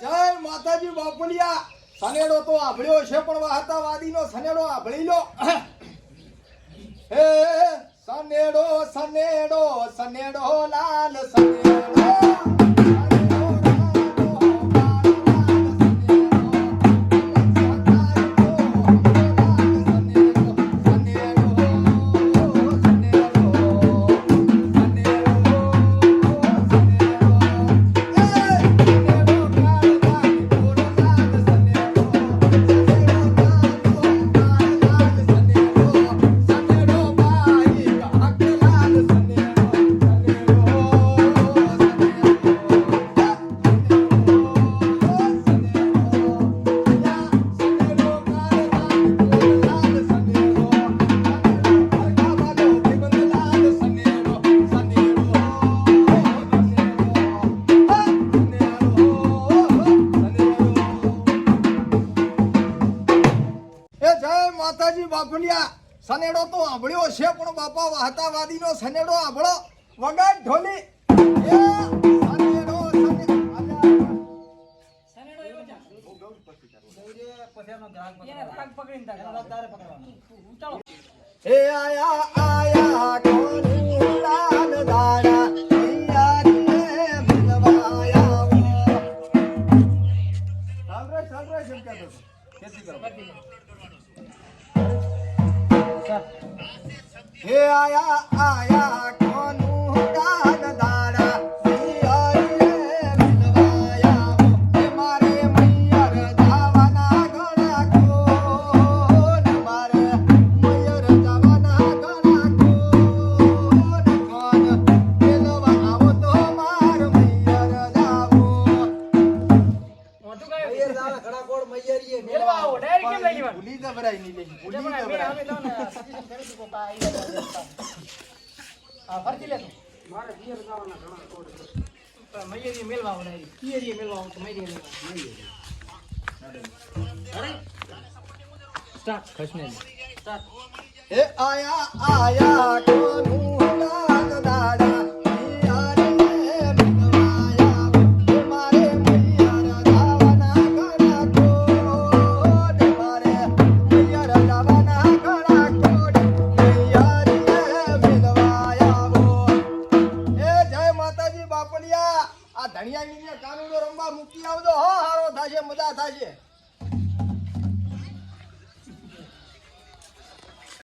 જય માતાજી બાપુલિયા. સનેડો તો આભળ્યો છે પણ વાહતા વાદીનો સનેડો આભળી લો. હે, સનેડો સનેડો સનેડો, લાલ સનેડો. બાપુલિયા સનેડો તો આંભળ્યો છે પણ બાપા વાહતા વાદીનો સનેડો આંભળો વગર ઢોલી એ. ચાલો. આયા આયા કોની લાલ દાડા સાંભળે, સાંભળે છે એમ કહેતો હતો. ખેતી કરો. હે આયા આયા કોનું દાન લેવાનું? ભૂલી જબરાઈ નહીં લેવી. ભૂલી જબરાઈ. હવે તો ને suggestion કર્યું હતું આ આવી જાય. હા, ફરતી લે મારે પિયર જવાના ઘણા કોડ છે. પણ મૈયરીએ મેળવા આવો direct. પિયરીએ મેળવા આવો તો મૈયરીએ મેળવા આવો. Ready? Start. Start. એ આયા આયા માતાજી નીચે કાનુડો રમવા મૂકી આવજો હો હારો થશે મજા થાશે.